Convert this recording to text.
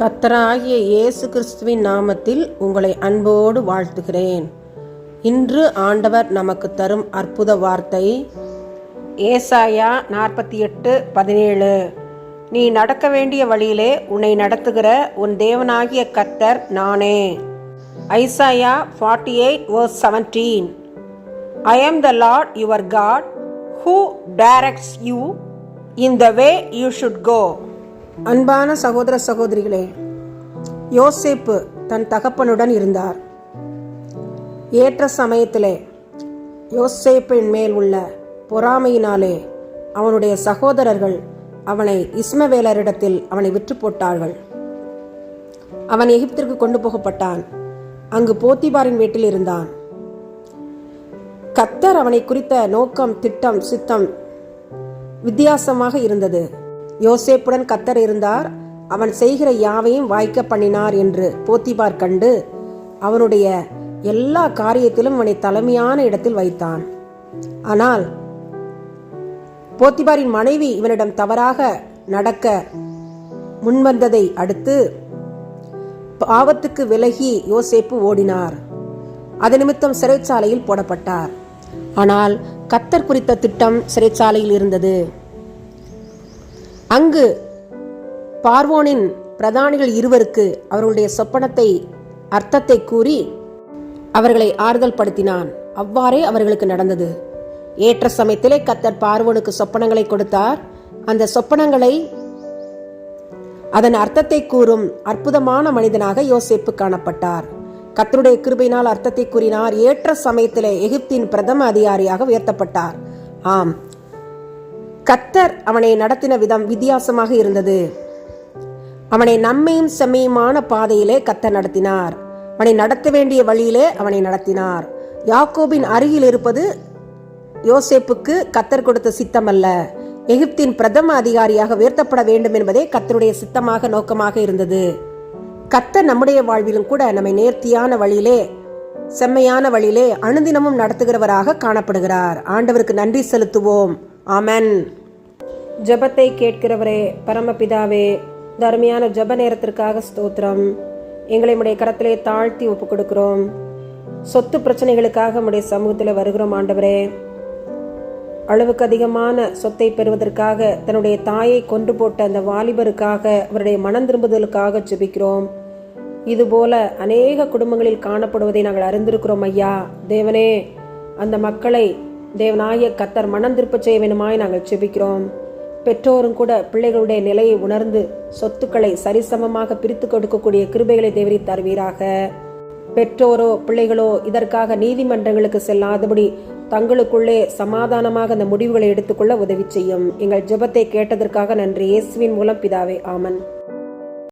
கத்தராகிய இயேசு கிறிஸ்துவின் நாமத்தில் உங்களை அன்போடு வாழ்த்துகிறேன். இன்று ஆண்டவர் நமக்கு தரும் அற்புத வார்த்தை ஏசாயா நாற்பத்தி எட்டு பதினேழு. நீ நடக்க வேண்டிய வழியிலே உன்னை நடத்துகிற உன் தேவனாகிய கத்தர் நானே. Isaiah forty eight verse seventeen I am the Lord your God who directs you in the way you should go அன்பான சகோதர சகோதரிகளே யோசேப்பு தன் தகப்பனுடன் இருந்தார். ஏற்ற சமயத்திலே யோசேப்பின் மேல் உள்ள பொறாமையினாலே அவனுடைய சகோதரர்கள் அவனை இஸ்மவேலரிடத்தில் அவனை விற்று போட்டார்கள். அவன் எகிப்திற்கு கொண்டு போகப்பட்டான். அங்கு போத்திபாரின் வீட்டில் இருந்தான். கத்தர் அவனை குறித்த நோக்கம் திட்டம் சித்தம் வித்தியாசமாக இருந்தது. யோசேப்புடன் கத்தர் இருந்தார். அவன் செய்கிற யாவையும் வாய்க்க பண்ணினார் என்று போத்திபார் கண்டு அவனுடைய எல்லா காரியத்திலும் அவனை தலைமையான இடத்தில் வைத்தான். ஆனால் போத்திபாரின் மனைவி இவனிடம் தவறாக நடக்க முன்வந்ததை அடுத்து பாவத்துக்கு விலகி யோசேப்பு ஓடினார். அது நிமித்தம் சிறைச்சாலையில் போடப்பட்டார். ஆனால் கத்தர் குறித்த திட்டம் சிறைச்சாலையில் இருந்தது. அங்கு பார்வோனின் பிரதானிகள் இருவருக்கு அவர்களுடைய சொப்பனத்தை அர்த்தத்தை கூறி அவர்களை ஆறுதல் படுத்தினான். அவ்வாறே அவர்களுக்கு நடந்தது. ஏற்ற சமயத்திலே கத்தர் பார்வோனுக்கு சொப்பனங்களை கொடுத்தார். அந்த சொப்பனங்களை அதன் அர்த்தத்தை கூறும் அற்புதமான மனிதனாக யோசிப்பு காணப்பட்டார். கத்தருடைய கிருபையினால் அர்த்தத்தை கூறினார். ஏற்ற சமயத்திலே எகிப்தின் பிரதம அதிகாரியாக உயர்த்தப்பட்டார். ஆம் கத்தர் அவனை நடத்தின விதம் வித்தியாசமாக இருந்தது. அவனை நன்மையும் செம்மையுமான பாதையிலே கத்தர் நடத்தினார். அவனை நடத்த வேண்டிய வழியிலே அவனை நடத்தினார். யாக்கோபின் அருகில் இருப்பது யோசேப்புக்கு கத்தர் கொடுத்த சித்தமல்ல. எகிப்தின் பிரதம அதிகாரியாக உயர்த்தப்பட வேண்டும் என்பதே கத்தருடைய சித்தமாக நோக்கமாக இருந்தது. கத்தர் நம்முடைய வாழ்விலும் கூட நம்மை நேர்த்தியான வழியிலே செம்மையான வழியிலே அனுதினமும் நடத்துகிறவராக காணப்படுகிறார். ஆண்டவருக்கு நன்றி செலுத்துவோம். அமன் ஜெபத்தை கேட்கிறவரே பரமபிதாவே தருமையான ஜெப நேரத்திற்காக ஸ்தோத்திரம். எங்களை உடைய கரத்திலே தாழ்த்தி ஒப்பு கொடுக்கிறோம் சொத்து பிரச்சனைகளுக்காக உடைய சமூகத்தில் வருகிறோம் ஆண்டவரே. அளவுக்கு அதிகமான சொத்தை பெறுவதற்காக தன்னுடைய தாயை கொண்டு போட்ட அந்த வாலிபருக்காக அவருடைய மனம் திரும்புதலுக்காக ஜெபிக்கிறோம். இதுபோல அநேக குடும்பங்களில் காணப்படுவதை நாங்கள் அறிந்திருக்கிறோம் ஐயா. தேவனே அந்த மக்களை தேவனாய கத்தர் மனம் திருப்ப செய்ய வேணுமாய் நாங்கள் ஜெபிக்கிறோம் பெற்றோரும் கூட பிள்ளைகளுடைய நிலையை உணர்ந்து சொத்துக்களை சரிசமமாக பிரித்து கொடுக்கக்கூடிய கிருபைகளை தேவரி தருவீராக. பெற்றோரோ பிள்ளைகளோ இதற்காக நீதிமன்றங்களுக்கு செல்லாதபடி தங்களுக்குள்ளே சமாதானமாக அந்த முடிவுகளை எடுத்துக்கொள்ள உதவி செய்யும். எங்கள் ஜெபத்தை கேட்டதற்காக நன்றி. இயேசுவின் மூலம் பிதாவே ஆமன்.